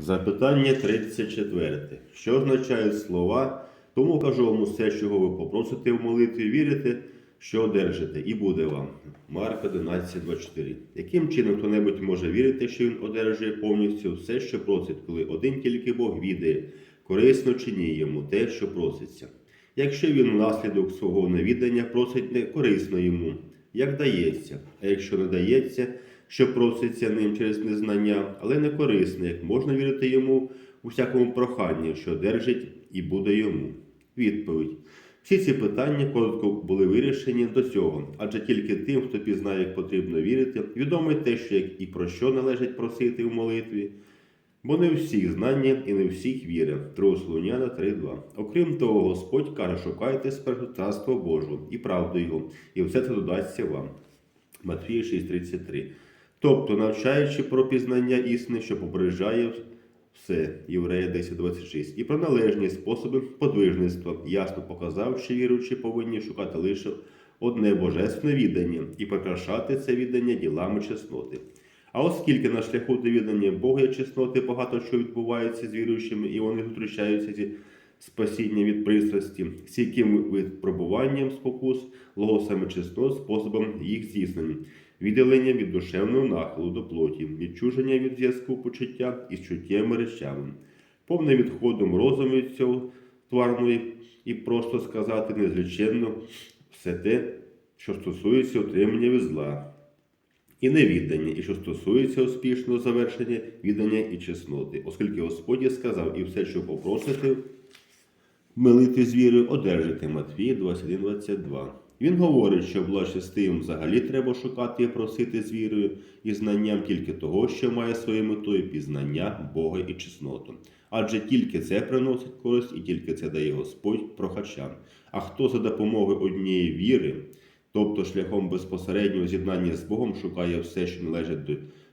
Запитання 34. Що означають слова? Тому кажу вам усе, чого ви попросите в молитві, вірите, що одержите, і буде вам. Марка 11.24. Яким чином хто-небудь може вірити, що він одержує повністю все, що просить, коли один тільки Бог відає, корисно чи ні йому те, що проситься. Якщо він внаслідок свого невідання просить не корисно йому, як дається, а якщо не дається, що проситься ним через незнання, але не корисне, як можна вірити йому у всякому проханні, що держить і буде йому. Відповідь. Всі ці питання коротко були вирішені до цього, адже тільки тим, хто пізнає, як потрібно вірити, відомо те, що як і про що належить просити в молитві. Бо не всіх знання і не всіх віри. 3 Солоняна 3.2. Окрім того, Господь каже, шукайте спершу царство Божого і правду Його, і все це додасться вам. Матфія 6.33. Тобто, навчаючи про пізнання істини, що попереджає все, Єврея 10.26, і про належні способи подвижництва, ясно показав, що віруючі повинні шукати лише одне божественне віддання і прикрашати це віддання ділами чесноти. А оскільки на шляху до віддання Бога і чесноти багато що відбувається з віруючими, і вони зустрічаються зі спасінням від пристрасті, стійким випробуванням спокус, логосами чеснот, способом їх здійснення, відділення від душевного нахилу до плоті, відчуження від зв'язку почуття із чуттєвими речами, повним відходом розуму від цього тварної і просто сказати незліченно все те, що стосується отримання від зла і невіддання, і що стосується успішного завершення віддання і чесноти, оскільки Господь сказав, і все, що попросите, милити з вірою, одержите Матвія 21.22. Він говорить, що благочестивим взагалі треба шукати і просити з вірою і знанням тільки того, що має своєю метою пізнання Бога і чесноту. Адже тільки це приносить користь і тільки це дає Господь прохачам. А хто за допомогою однієї віри, тобто шляхом безпосереднього з'єднання з Богом шукає все, що належить до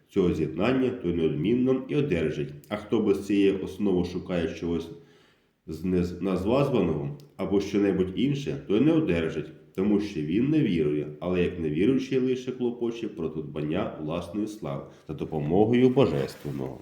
цього з'єднання, то неодмінно і одержить. А хто без цієї основи шукає чогось з названого або щонебудь інше, то не одержить, тому що він не вірує, але як невіруючий лише клопоче про дбання власної слави за допомогою Божественного.